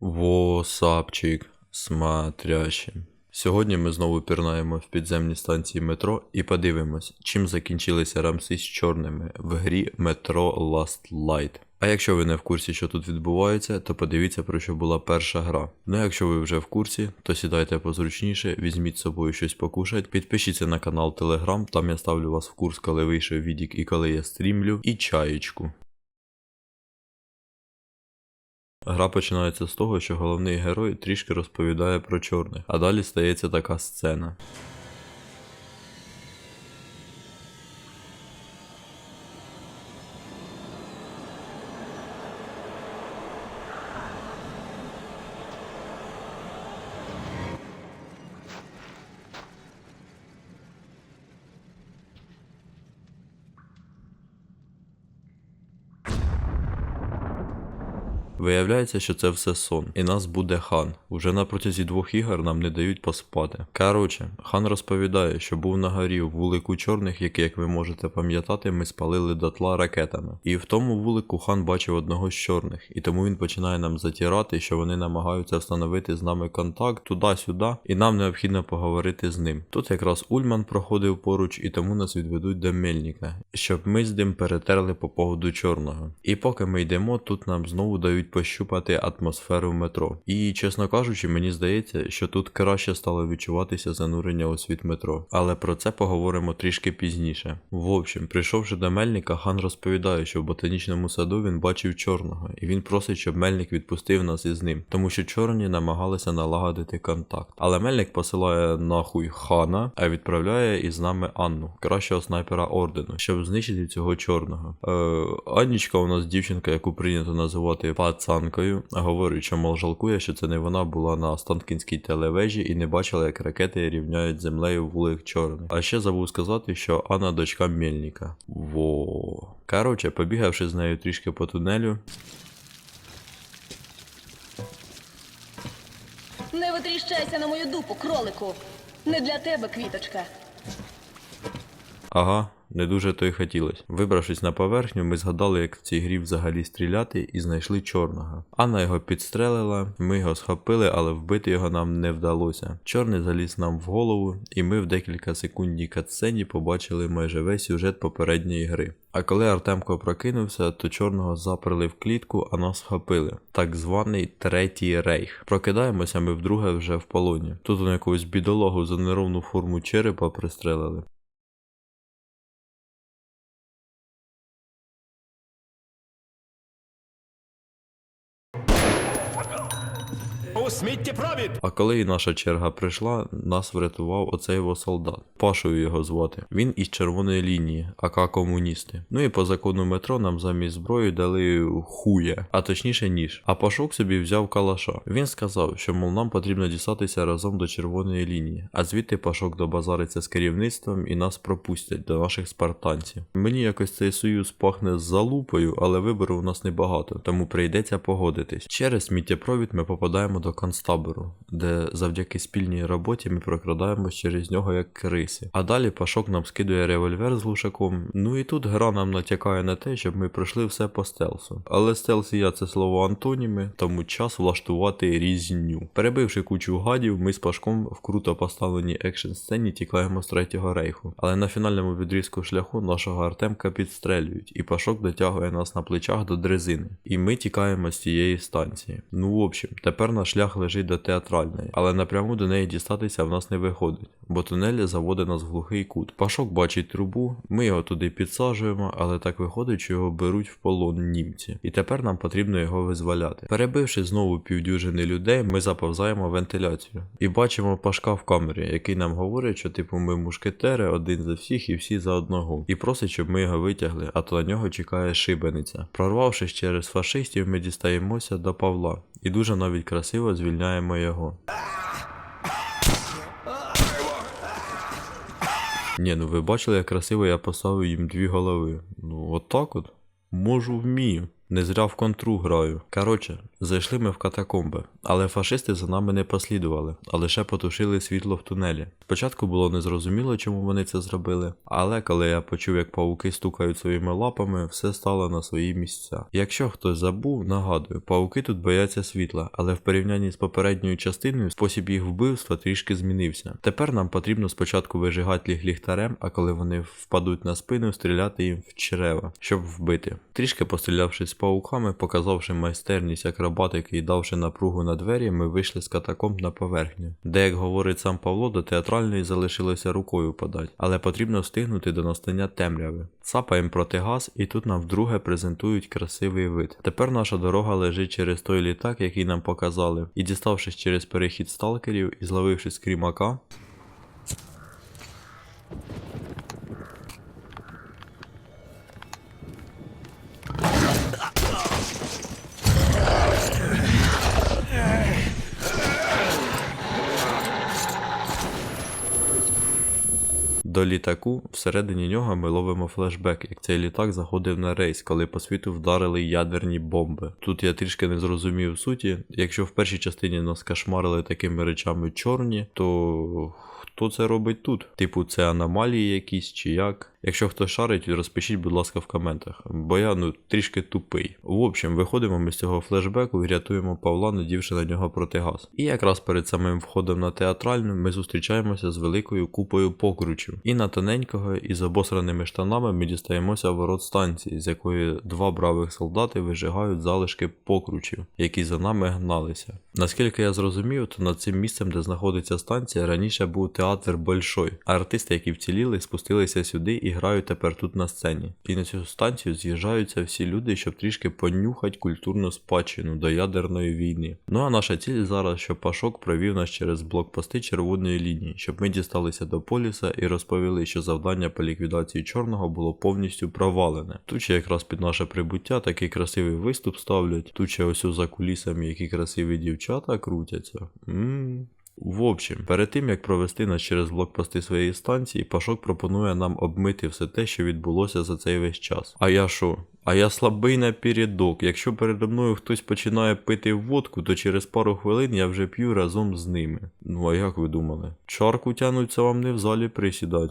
Во, сапчик, смотрящий. Сьогодні ми знову пірнаємо в підземні станції метро і подивимось, чим закінчилися рамси з чорними в грі Metro Last Light. А якщо ви не в курсі, що тут відбувається, то подивіться про що була перша гра. Ну а якщо ви вже в курсі, то сідайте позручніше, візьміть з собою щось покушать, підпишіться на канал Telegram, там я ставлю вас в курс, коли вийшов відік і коли я стрімлю, і чаєчку. Гра починається з того, що головний герой трішки розповідає про чорних, а далі стається така сцена. Виявляється, що це все сон, і нас буде хан. Уже на протязі двох ігор нам не дають поспати. Короче, хан розповідає, що був на горі в вулику чорних, який, як ви можете пам'ятати, ми спалили дотла ракетами. І в тому вулику хан бачив одного з чорних, і тому він починає нам затірати, що вони намагаються встановити з нами контакт туди-сюди, і нам необхідно поговорити з ним. Тут якраз Ульман проходив поруч, і тому нас відведуть до Мельника, щоб ми з ним перетерли по поводу чорного. І поки ми йдемо, тут нам знову дають пощупати атмосферу метро. І чесно кажучи, мені здається, що тут краще стало відчуватися занурення у світ метро. Але про це поговоримо трішки пізніше. В общем, прийшовши до Мельника, хан розповідає, що в ботанічному саду він бачив чорного, і він просить, щоб Мельник відпустив нас із ним, тому що чорні намагалися налагодити контакт. Але Мельник посилає нахуй хана, а відправляє із нами Анну, кращого снайпера ордену, щоб знищити цього чорного. Е, Аннічка у нас дівчинка, яку прийнято називати пацанкою, говорить, мол жалкує, що це не вона була на Останкінській телевежі і не бачила, як ракети рівняють землею вулик чорних. А ще забув сказати, що Анна дочка Мельника. Во. Короче, побігавши з нею трішки по тунелю, Не витріщайся на мою дупу, кролику. Не для тебе, квіточка. Ага, не дуже то й хотілось. Вибравшись на поверхню, ми згадали, як в цій грі взагалі стріляти, і знайшли чорного. Анна його підстрелила, ми його схопили, але вбити його нам не вдалося. Чорний заліз нам в голову, і ми в декілька секундній катсцені побачили майже весь сюжет попередньої гри. А коли Артемко прокинувся, то чорного заперли в клітку, а нас схопили. Так званий третій рейх. Прокидаємося ми вдруге вже в полоні. Тут у якогось бідологу за неровну форму черепа пристрелили. Сміттєпровід! А коли і наша черга прийшла, нас врятував оцей його солдат. Пашою його звати. Він із червоної лінії, АК комуністи. Ну і по закону метро нам замість зброї дали хуя, а точніше ніж. А Пашок собі взяв калаша. Він сказав, що мов нам потрібно дістатися разом до червоної лінії, а звідти Пашок добазариться з керівництвом і нас пропустять до наших спартанців. Мені якось цей союз пахне з залупою, але вибору у нас небагато, тому прийдеться погодитись. Через сміттєпровід ми попадаємо до концтабору, де завдяки спільній роботі ми прокрадаємось через нього як криси. А далі Пашок нам скидує револьвер з глушаком. Ну і тут гра нам натякає на те, щоб ми пройшли все по стелсу. Але стелс і я це слово антоніми, тому час влаштувати різню. Перебивши кучу гадів, ми з Пашком в круто поставленій екшн сцені тікаємо з третього рейху. Але на фінальному відрізку шляху нашого Артемка підстрелюють, і Пашок дотягує нас на плечах до дрезини. І ми тікаємо з цієї станції. Ну, в общем, тепер наш шлях лежить до театральної, але напряму до неї дістатися в нас не виходить, бо тунель заводить нас в глухий кут. Пашок бачить трубу, ми його туди підсаджуємо, але так виходить, що його беруть в полон німці. І тепер нам потрібно його визволяти. Перебивши знову півдюжини людей, ми заповзаємо вентиляцію і бачимо Пашка в камері, який нам говорить, що типу ми мушкетери, один за всіх і всі за одного. І просить, щоб ми його витягли, а то на нього чекає шибениця. Прорвавшись через фашистів, ми дістаємося до Павла і дуже навіть красиво звільняємо його. Ні, ну ви бачили, як красиво я поставив їм дві голови. Ну, от так от. Можу вмію. Не зря в контру граю. Коротше, зайшли ми в катакомби, але фашисти за нами не послідували, а лише потушили світло в тунелі. Спочатку було незрозуміло, чому вони це зробили, але коли я почув, як павуки стукають своїми лапами, все стало на свої місця. Якщо хтось забув, нагадую, павуки тут бояться світла, але в порівнянні з попередньою частиною спосіб їх вбивства трішки змінився. Тепер нам потрібно спочатку вижигати їх ліхтарем, а коли вони впадуть на спину, стріляти їм в черева, щоб вбити. Трішки пострілявшись з пауками, показавши майстерність акробатики і давши напругу на двері, ми вийшли з катакомб на поверхню, де, як говорить сам Павло, до театральної залишилося рукою подати, але потрібно встигнути до настання темряви. Цапаємо протигаз, і тут нам вдруге презентують красивий вид. Тепер наша дорога лежить через той літак, який нам показали, і діставшись через перехід сталкерів і зловивши скрімака, До літаку всередині нього ми ловимо флешбек, як цей літак заходив на рейс, коли по світу вдарили ядерні бомби. Тут я трішки не зрозумів суті. Якщо в першій частині нас кошмарили такими речами чорні, то хто це робить тут? Типу, це аномалії якісь чи як? Якщо хтось шарить, розпишіть, будь ласка, в коментах, бо я ну трішки тупий. В общем, виходимо ми з цього флешбеку і рятуємо Павла, надівши на нього протигаз. І якраз перед самим входом на театральну ми зустрічаємося з великою купою покручів. І на тоненького із обосраними штанами ми дістаємося ворот станції, з якої два бравих солдати вижигають залишки покручів, які за нами гналися. Наскільки я зрозумів, то над цим місцем, де знаходиться станція, раніше був театр Большой, а артисти, які вціліли, спустилися сюди і грають тепер тут на сцені. І на цю станцію з'їжджаються всі люди, щоб трішки понюхати культурну спадщину до ядерної війни. Ну а наша ціль зараз, щоб Пашок провів нас через блокпости червоної лінії, щоб ми дісталися до поліса і розповіли, що завдання по ліквідації чорного було повністю провалене. Тут ще якраз під наше прибуття такий красивий виступ ставлять. Тут ще ось за кулісами які красиві дівчата крутяться. Ммм. В общем, перед тим як провести нас через блокпости своєї станції, Пашок пропонує нам обмити все те, що відбулося за цей весь час. А я що? А я слабий напередок. Якщо передо мною хтось починає пити водку, то через пару хвилин я вже п'ю разом з ними. Ну а як ви думали? Чарку тянуться вам не в залі присідать.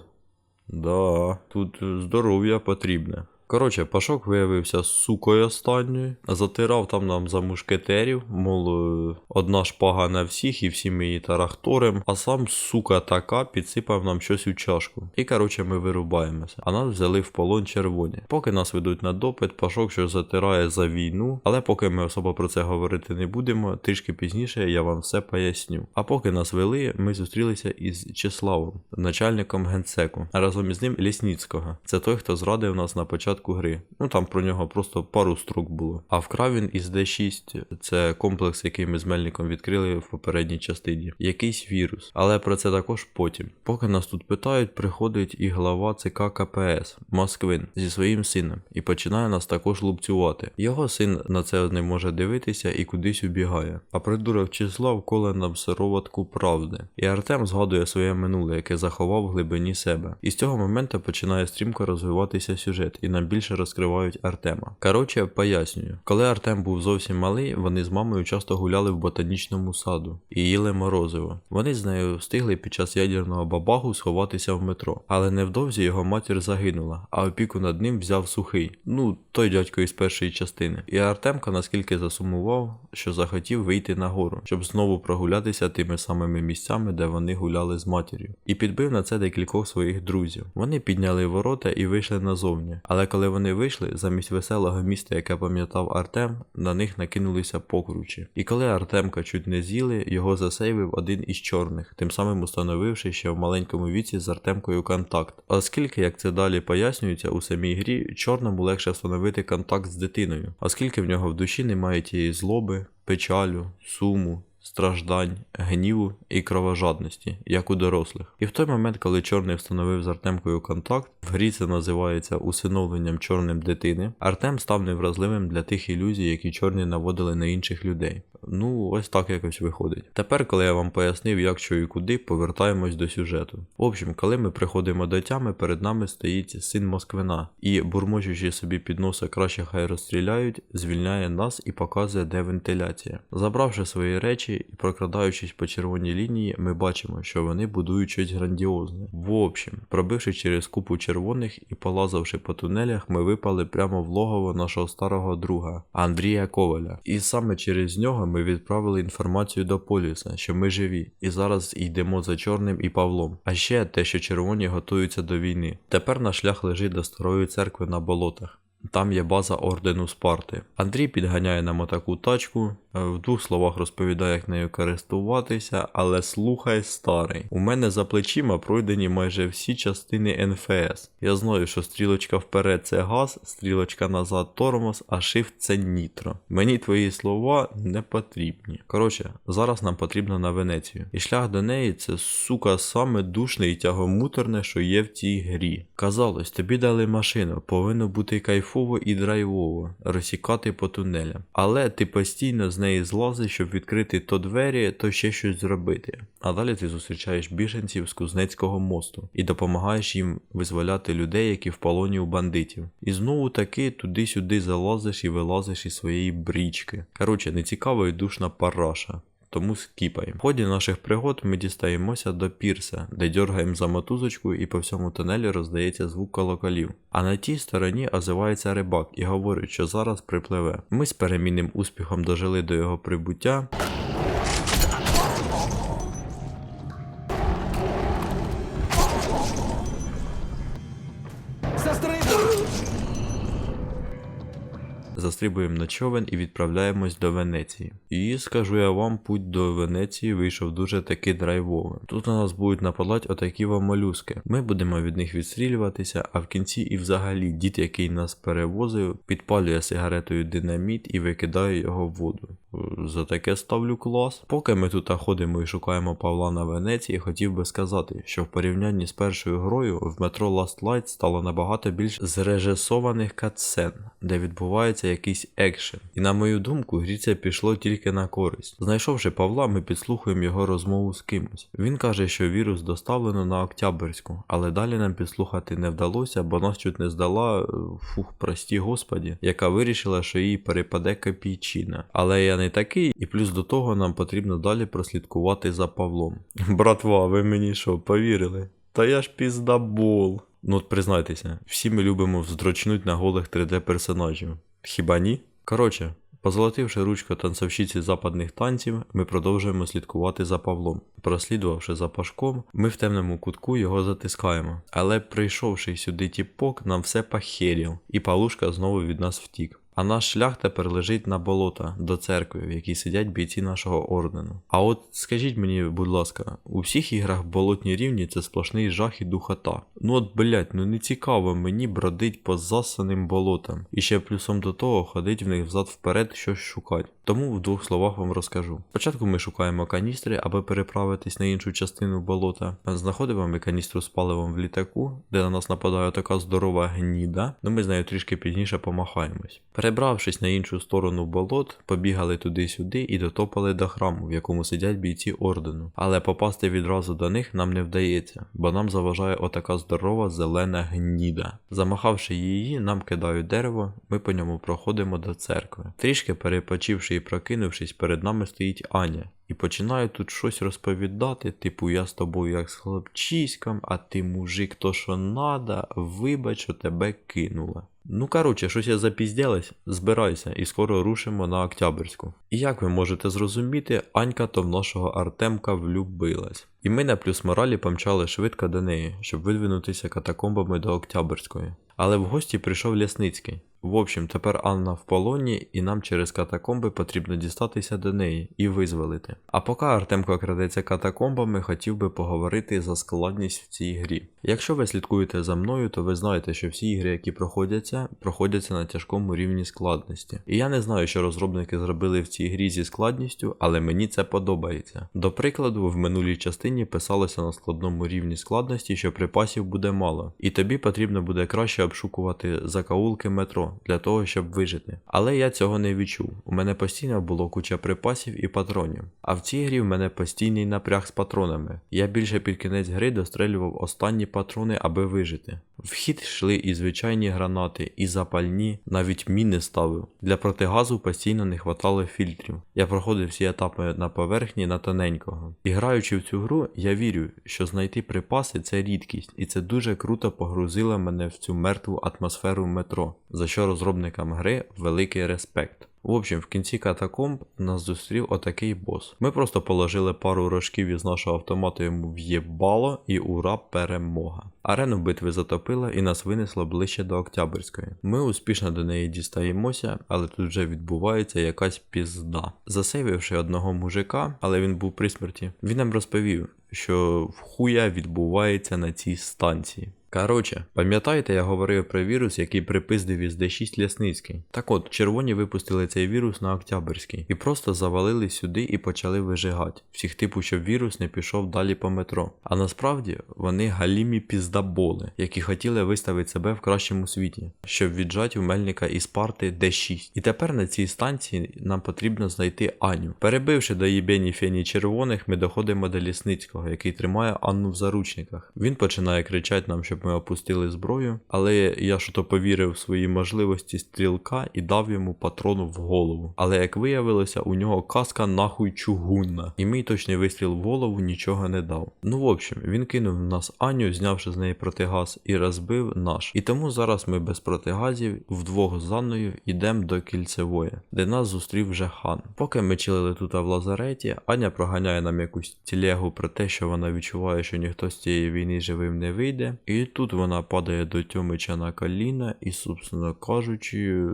Да, тут здоров'я потрібне. Коротше, Пашок виявився сукою останньою, затирав там нам за мушкетерів, мол, е, одна шпага на всіх, і всі ми її тарахторим, а сам сука така підсипав нам щось у чашку. І коротше ми вирубаємося. А нас взяли в полон червоні. Поки нас ведуть на допит, Пашок щось затирає за війну, але поки ми особо про це говорити не будемо, трішки пізніше я вам все поясню. А поки нас вели, ми зустрілися із Числавом, начальником генсеку, разом із ним Лісніцького. Це той, хто зрадив нас на початку гри. Ну там про нього просто пару строк було. А вкрав він із D6, це комплекс, який ми з Мельником відкрили в попередній частині. Якийсь вірус. Але про це також потім. Поки нас тут питають, приходить і глава ЦК КПС Москвин зі своїм сином і починає нас також лупцювати. Його син на це не може дивитися і кудись убігає. А придурок Числав коле нам сироватку правди. І Артем згадує своє минуле, яке заховав в глибині себе. І з цього моменту починає стрімко розвиватися сюжет, і нам більше розкривають Артема. Коротше, пояснюю, коли Артем був зовсім малий, вони з мамою часто гуляли в ботанічному саду і їли морозиво. Вони з нею встигли під час ядерного бабаху сховатися в метро, але невдовзі його матір загинула, а опіку над ним взяв сухий. Ну, той дядько із першої частини. І Артемка наскільки засумував, що захотів вийти нагору, щоб знову прогулятися тими самими місцями, де вони гуляли з матір'ю. І підбив на це декількох своїх друзів. Вони підняли ворота і вийшли назовні. Але коли вони вийшли, замість веселого міста, яке пам'ятав Артем, на них накинулися покручі. І коли Артемка чуть не з'їли, його засейвив один із чорних, тим самим установивши ще в маленькому віці з Артемкою контакт. Оскільки, як це далі пояснюється у самій грі, чорному легше встановити контакт з дитиною, оскільки в нього в душі немає тієї злоби, печалю, суму. Страждань, гніву і кровожадності, як у дорослих. І в той момент, коли чорний встановив з Артемкою контакт, в грі це називається усиновленням чорним дитини. Артем став невразливим для тих ілюзій, які чорні наводили на інших людей. Ну, ось так якось виходить. Тепер, коли я вам пояснив, як що і куди, повертаємось до сюжету. В общем, коли ми приходимо до тями, перед нами стоїть син Москвина, і, бурмочучи собі під носа краще хай розстріляють, звільняє нас і показує, де вентиляція. Забравши свої речі і прокрадаючись по червоній лінії, ми бачимо, що вони будують щось грандіозне. В общем, пробивши через купу червоних і полазавши по тунелях, ми випали прямо в логово нашого старого друга Андрія Коваля. І саме через нього ми відправили інформацію до поліса, що ми живі, і зараз йдемо за чорним і Павлом. А ще те, що червоні готуються до війни. Тепер наш шлях лежить до старої церкви на болотах. Там є база ордену Спарти. Андрій підганяє нам отаку тачку, е, в двох словах розповідає, як нею користуватися, але слухай старий. У мене за плечима пройдені майже всі частини НФС. Я знаю, що стрілочка вперед це газ, стрілочка назад тормоз, а shift це нітро. Мені твої слова не потрібні. Коротше, зараз нам потрібно на Венецію. І шлях до неї це сука саме душне і тягомуторне, що є в цій грі. Казалось, тобі дали машину, повинно бути кайфово і драйвово, розсікати по тунелям. Але ти постійно з неї злазиш, щоб відкрити то двері, то ще щось зробити. А далі ти зустрічаєш біженців з Кузнецького мосту і допомагаєш їм визволяти людей, які в полоні у бандитів. І знову таки туди-сюди залазиш і вилазиш із своєї брічки. Коротше, нецікава і душна параша. Тому скіпаємо. В ході наших пригод ми дістаємося до пірса, де дергаємо за мотузочку і по всьому тунелі роздається звук колоколів. А на тій стороні озивається рибак і говорить, що зараз припливе. Ми з перемінним успіхом дожили до його прибуття. Застрибуємо на човен і відправляємось до Венеції. І скажу я вам, путь до Венеції вийшов дуже таки драйвовим. Тут на нас будуть нападати отакі вам молюски. Ми будемо від них відстрілюватися, а в кінці і взагалі дід, який нас перевозив, підпалює сигаретою динаміт і викидає його в воду. За таке ставлю клас. Поки ми тут ходимо і шукаємо Павла на Венеції, хотів би сказати, що в порівнянні з першою грою в метро Last Light стало набагато більш зрежисованих катсцен, де відбувається якийсь екшен. І на мою думку, грі це пішло тільки на користь. Знайшовши Павла, ми підслухаємо його розмову з кимось. Він каже, що вірус доставлено на Октябрьську, але далі нам підслухати не вдалося, бо нас чуть не здала, е, фух, прості господі, яка вирішила, що їй перепаде копійчина. Але я не такий, і плюс до того нам потрібно далі прослідкувати за Павлом. Братва, ви мені що, повірили? Та я ж піздабол. Ну от признайтеся, всі ми любимо вздрочнуть на голих 3D персонажів. Хіба ні? Коротше, позолотивши ручку танцовщиці западних танців, ми продовжуємо слідкувати за Павлом. Прослідувавши за Пашком, ми в темному кутку його затискаємо. Але прийшовши сюди тіпок, нам все похерів, і Павлушка знову від нас втік. А наш шлях тепер лежить на болота до церкви, в якій сидять бійці нашого ордену. А от скажіть мені, будь ласка, у всіх іграх болотні рівні це сплошний жах і духота. Ну от блять, ну не цікаво мені бродить по засаним болотам. І ще плюсом до того ходить в них взад вперед щось шукати. Тому в двох словах вам розкажу. Спочатку ми шукаємо каністри, аби переправитись на іншу частину болота. Знаходимо ми каністру з паливом в літаку, де на нас нападає така здорова гніда. Ну ми з нею трішки пізніше помахаємось. Перебравшись на іншу сторону болот, побігали туди-сюди і дотопали до храму, в якому сидять бійці ордену. Але попасти відразу до них нам не вдається, бо нам заважає отака здорова зелена гніда. Замахавши її, нам кидають дерево, ми по ньому проходимо до церкви. Трішки перепочивши і прокинувшись, перед нами стоїть Аня. І починає тут щось розповідати, типу, я з тобою як з хлопчиськом, а ти мужик то що надо, вибач, що тебе кинула. Ну коротше, щось я запіздялась, збирайся і скоро рушимо на Октябрьську. І як ви можете зрозуміти, Анька то в нашого Артемка влюбилась. І ми на плюс моралі помчали швидко до неї, щоб видвинутися катакомбами до Октябрьської. Але в гості прийшов Лясницький. В общем, тепер Анна в полоні, і нам через катакомби потрібно дістатися до неї і визволити. А поки Артемко крадеться катакомбами, хотів би поговорити за складність в цій грі. Якщо ви слідкуєте за мною, то ви знаєте, що всі ігри, які проходяться, проходяться на тяжкому рівні складності. І я не знаю, що розробники зробили в цій грі зі складністю, але мені це подобається. До прикладу, в минулій частині писалося на складному рівні складності, що припасів буде мало, і тобі потрібно буде краще обшукувати закаулки метро для того, щоб вижити. Але я цього не відчув. У мене постійно було куча припасів і патронів. А в цій грі в мене постійний напряг з патронами. Я більше під кінець гри дострелював останні патрони, аби вижити. В хід йшли і звичайні гранати, і запальні, навіть міни ставив. Для протигазу постійно не хватало фільтрів. Я проходив всі етапи на поверхні на тоненького. І граючи в цю гру, я вірю, що знайти припаси це рідкість, і це дуже круто погрузило мене в цю мертву атмосферу метро, за що розробникам гри великий респект. В общем, в кінці катакомб нас зустрів отакий бос. Ми просто положили пару рожків із нашого автомату йому в'єбало і ура перемога. Арену битви затопила і нас винесло ближче до Октябрьської. Ми успішно до неї дістаємося, але тут вже відбувається якась пізда. Засейвивши одного мужика, але він був при смерті, він нам розповів, що хуя відбувається на цій станції. Коротше, пам'ятаєте, я говорив про вірус, який припиздив із D6 Лясницький? Так от, червоні випустили цей вірус на Октябрьський і просто завалили сюди і почали вижигати. Всіх типу, щоб вірус не пішов далі по метро. А насправді вони галімі піздаболи, які хотіли виставити себе в кращому світі, щоб віджати у Мельника із парти D6. І тепер на цій станції нам потрібно знайти Аню. Перебивши до їбені фені червоних, ми доходимо до Лісницького, який тримає Анну в заручниках. Він починає кричати нам, щоб ми опустили зброю, але я що то повірив в свої можливості стрілка і дав йому патрону в голову. Але як виявилося, у нього каска нахуй чугунна, і мій точний вистріл в голову нічого не дав. Ну в общем, він кинув нас Аню, знявши з неї протигаз, і розбив наш. І тому зараз ми без протигазів вдвох з Анною йдемо до кільцевої, де нас зустрів вже хан. Поки ми чилили тут в лазареті, Аня проганяє нам якусь тілегу про те, що вона відчуває, що ніхто з цієї війни живим не вийде. І тут вона падає до Тьомича на коліна і, собственно кажучи.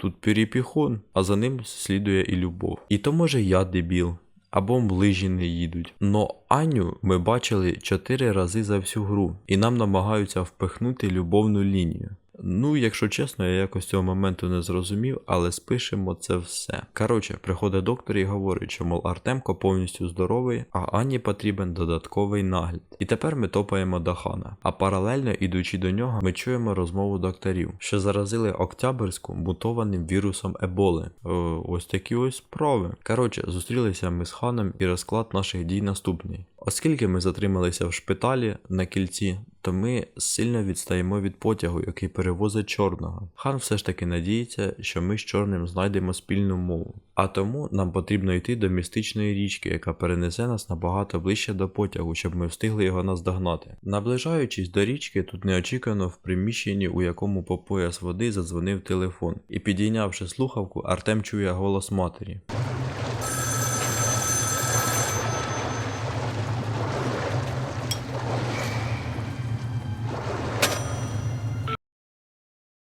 Тут перепіхон, а за ним слідує і любов. І то може я дебіл, або млижі не їдуть. Но Аню ми бачили чотири рази за всю гру, і нам намагаються впихнути любовну лінію. Ну, якщо чесно, я якось цього моменту не зрозумів, але спишемо це все. Коротше, приходить доктор і говорить, що мол Артемко повністю здоровий, а Ані потрібен додатковий нагляд. І тепер ми топаємо до хана. А паралельно, ідучи до нього, ми чуємо розмову докторів, що заразили Октябрьську мутованим вірусом Еболи. О, ось такі ось справи. Коротше, зустрілися ми з ханом і розклад наших дій наступний. Оскільки ми затрималися в шпиталі на кільці, то ми сильно відстаємо від потягу, який перевозить чорного. Хан все ж таки надіється, що ми з чорним знайдемо спільну мову. А тому нам потрібно йти до містичної річки, яка перенесе нас набагато ближче до потягу, щоб ми встигли його наздогнати. Наближаючись до річки, тут неочікувано в приміщенні, у якому по пояс води задзвонив телефон, і підійнявши слухавку, Артем чує голос матері.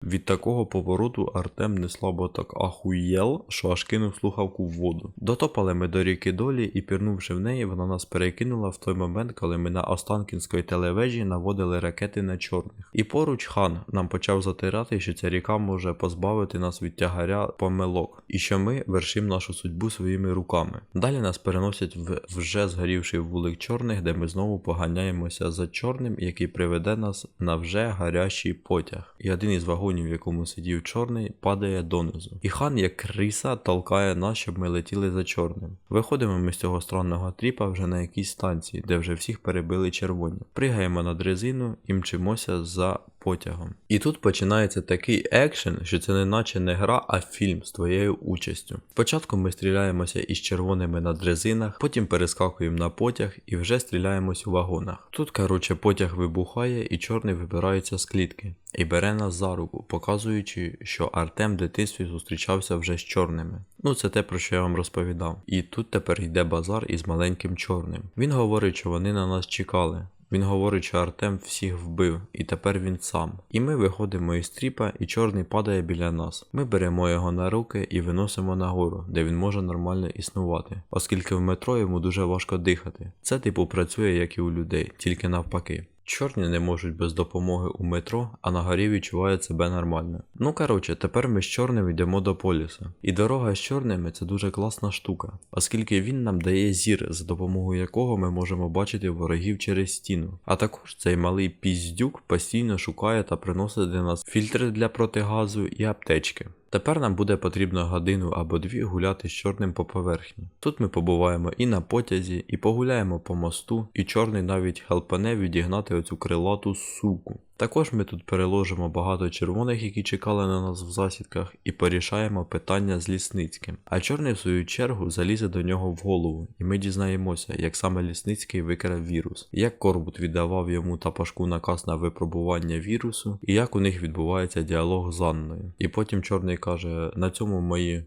Від такого повороту Артем не слабо так ахуєл, що аж кинув слухавку в воду. Дотопали ми до ріки долі і пірнувши в неї, вона нас перекинула в той момент, коли ми на Останкінської телевежі наводили ракети на чорних. І поруч хан нам почав затирати, що ця ріка може позбавити нас від тягаря помилок, і що ми вершимо нашу судьбу своїми руками. Далі нас переносять в вже згорівший вулик чорних, де ми знову поганяємося за чорним, який приведе нас на вже гарячий потяг. І один із вагонів, в якому сидів чорний, падає донизу. І хан, як криса, толкає нас, щоб ми летіли за чорним. Виходимо ми з цього странного тріпа вже на якійсь станції, де вже всіх перебили червоні. Пригаємо на дрезину і мчимося за потягом. І тут починається такий екшен, що це не наче не гра, а фільм з твоєю участю. Спочатку ми стріляємося із червоними на дрезинах, потім перескакуємо на потяг і вже стріляємось у вагонах. Тут, коротше, потяг вибухає і чорний вибирається з клітки і бере нас за руку, показуючи, що Артем в дитинстві зустрічався вже з чорними. Ну, це те, про що я вам розповідав. І тут тепер йде базар із маленьким чорним. Він говорить, що вони на нас чекали. Він говорить, що Артем всіх вбив, і тепер він сам. І ми виходимо із тріпа, і чорний падає біля нас. Ми беремо його на руки і виносимо нагору, де він може нормально існувати, оскільки в метро йому дуже важко дихати. Це типу працює як і у людей, тільки навпаки. Чорні не можуть без допомоги у метро, а на горі відчувають себе нормально. Ну коротше, тепер ми з чорним йдемо до полюса. І дорога з чорними це дуже класна штука, оскільки він нам дає зір, за допомогою якого ми можемо бачити ворогів через стіну. А також цей малий піздюк постійно шукає та приносить для нас фільтри для протигазу і аптечки. Тепер нам буде потрібно годину або дві гуляти з чорним по поверхні. Тут ми побуваємо і на потязі, і погуляємо по мосту, і чорний навіть хелпане відігнати оцю крилату суку. Також ми тут переложимо багато червоних, які чекали на нас в засідках, і порішаємо питання з Лісницьким. А чорний, в свою чергу, залізе до нього в голову, і ми дізнаємося, як саме Лісницький викрав вірус, як Корбут віддавав йому та Пашку наказ на випробування вірусу, і як у них відбувається діалог з Анною. І потім чорний каже: на цьому мої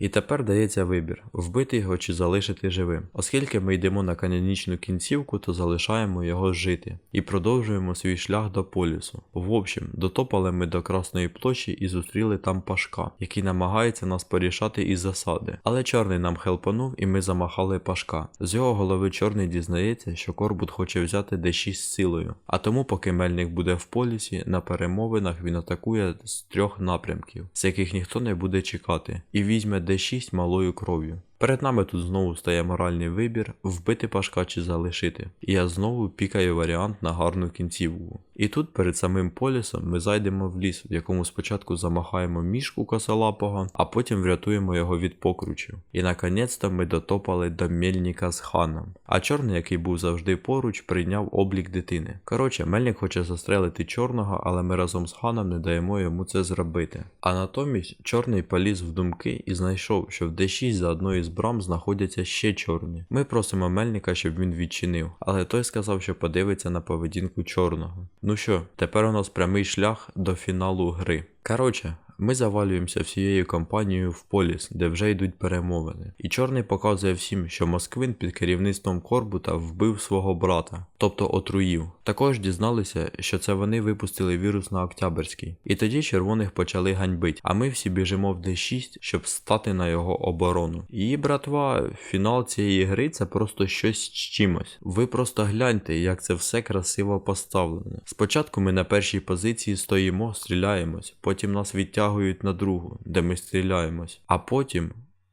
і тепер дається вибір вбити його чи залишити живим. Оскільки ми йдемо на канонічну кінцівку, то залишаємо його жити і продовжуємо свій шлях до полюсу. В общем, дотопали ми до Красної площі і зустріли там Пашка, який намагається нас порішати із засади. Але чорний нам хелпанув і ми замахали Пашка. З його голови чорний дізнається, що Корбут хоче взяти D6 силою. А тому, поки Мельник буде в полюсі, на перемовинах він атакує з трьох напрямків, з яких ніхто не буде чекати, і візьме D6 малою кров'ю. Перед нами тут знову стає моральний вибір вбити Пашка чи залишити. І я знову пікаю варіант на гарну кінцівку. І тут перед самим полісом ми зайдемо в ліс, в якому спочатку замахаємо мішку косолапого, а потім врятуємо його від покручів. І наконець-то ми дотопали до мельника з ханом. А чорний, який був завжди поруч, прийняв облік дитини. Коротше, мельник хоче застрелити чорного, але ми разом з ханом не даємо йому це зробити. А натомість чорний поліз в думки і знайшов, що в D6 за одною з брам знаходяться ще чорні. Ми просимо мельника, щоб він відчинив, але той сказав, що подивиться на поведінку чорного. Ну що, тепер у нас прямий шлях до фіналу гри. Коротше, ми завалюємося всією компанією в поліс, де вже йдуть перемовини. І чорний показує всім, що Москвин під керівництвом Корбута вбив свого брата, тобто отруїв. Також дізналися, що це вони випустили вірус на Октябрьський. І тоді червоних почали ганьбить, а ми всі біжимо в D6, щоб стати на його оборону. І братва, фінал цієї гри це просто щось з чимось. Ви просто гляньте, як це все красиво поставлено. Спочатку ми на першій позиції стоїмо, стріляємось, потім нас відтягують на другу, де ми стріляємось, а потім.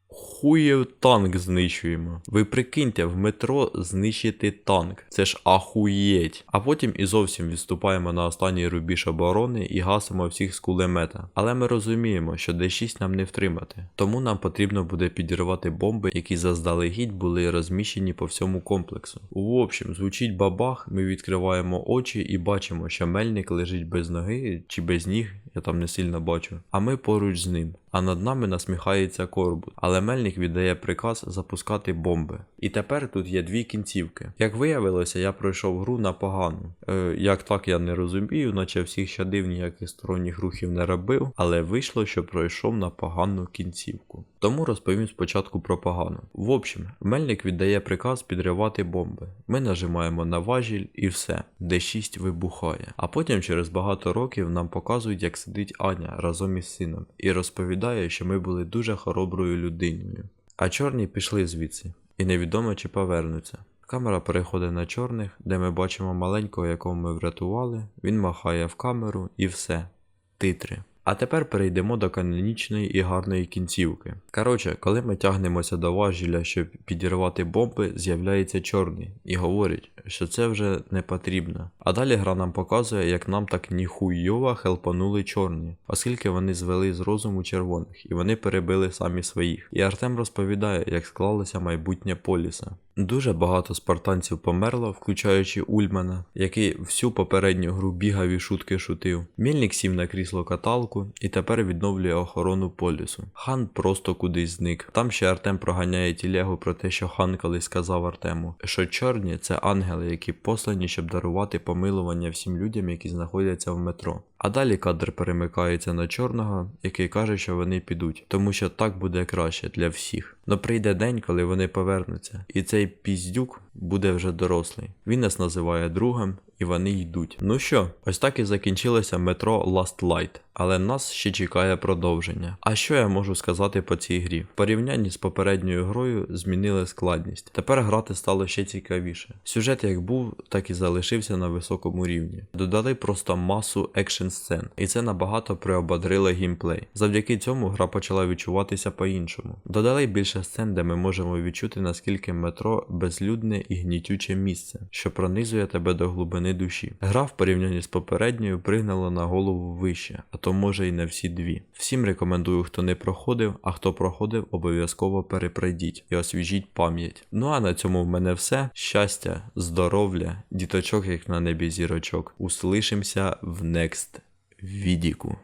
Хуєв танк знищуємо. Ви прикиньте, в метро знищити танк. Це ж ахуєть. А потім і зовсім відступаємо на останній рубіж оборони і гасимо всіх з кулемета. Але ми розуміємо, що D6 нам не втримати. Тому нам потрібно буде підірвати бомби, які заздалегідь були розміщені по всьому комплексу. В общем, звучить бабах, ми відкриваємо очі і бачимо, що мельник лежить без ноги чи без ніг, я там не сильно бачу. А ми поруч з ним. А над нами насміхається корбут. Але мельник віддає приказ запускати бомби. І тепер тут є дві кінцівки. Як виявилося, я пройшов гру на погану. Е, як так я не розумію, наче всіх щадив ніяких сторонніх рухів не робив, але вийшло, що пройшов на погану кінцівку. Тому розповім спочатку про погану. В общем, мельник віддає приказ підривати бомби. Ми нажимаємо на важіль і все, D6 вибухає. А потім через багато років нам показують, як сидить Аня разом із сином, і розповідає, що ми були дуже хороброю людиною. А чорні пішли звідси, і невідомо чи повернуться. Камера переходить на чорних, де ми бачимо маленького, якого ми врятували. Він махає в камеру і все. Титри. А тепер перейдемо до канонічної і гарної кінцівки. Коротше, коли ми тягнемося до важіля, щоб підірвати бомби, з'являється чорний і говорить, що це вже не потрібно. А далі гра нам показує, як нам так ніхуйово хелпанули чорні, оскільки вони звели з розуму червоних і вони перебили самі своїх. І Артем розповідає, як склалося майбутнє поліса. Дуже багато спартанців померло, включаючи Ульмана, який всю попередню гру бігав і шутки шутив. Мільник сів на крісло каталку і тепер відновлює охорону полісу. Хан просто кудись зник. Там ще Артем проганяє тілегу про те, що хан колись сказав Артему, що чорні це ангели, які послані, щоб дарувати помилування всім людям, які знаходяться в метро. А далі кадр перемикається на чорного, який каже, що вони підуть, тому що так буде краще для всіх. Но прийде день, коли вони повернуться, і цей піздюк буде вже дорослий. Він нас називає другом, і вони йдуть. Ну що, ось так і закінчилося метро Last Light, але нас ще чекає продовження. А що я можу сказати по цій грі? В порівнянні з попередньою грою змінили складність. Тепер грати стало ще цікавіше. Сюжет як був, так і залишився на високому рівні. Додали просто масу екшн сцен, і це набагато приободрило геймплей. Завдяки цьому гра почала відчуватися по-іншому. Додали більше сцен, де ми можемо відчути наскільки метро безлюдне і гнітюче місце, що пронизує тебе до глибини душі. Гра в порівнянні з попередньою пригнала на голову вище, а то може і на всі дві. Всім рекомендую, хто не проходив, а хто проходив, обов'язково перепройдіть і освіжіть пам'ять. Ну а на цьому в мене все. Щастя, здоров'я, діточок, як на небі зірочок. Услишимося в next відіку.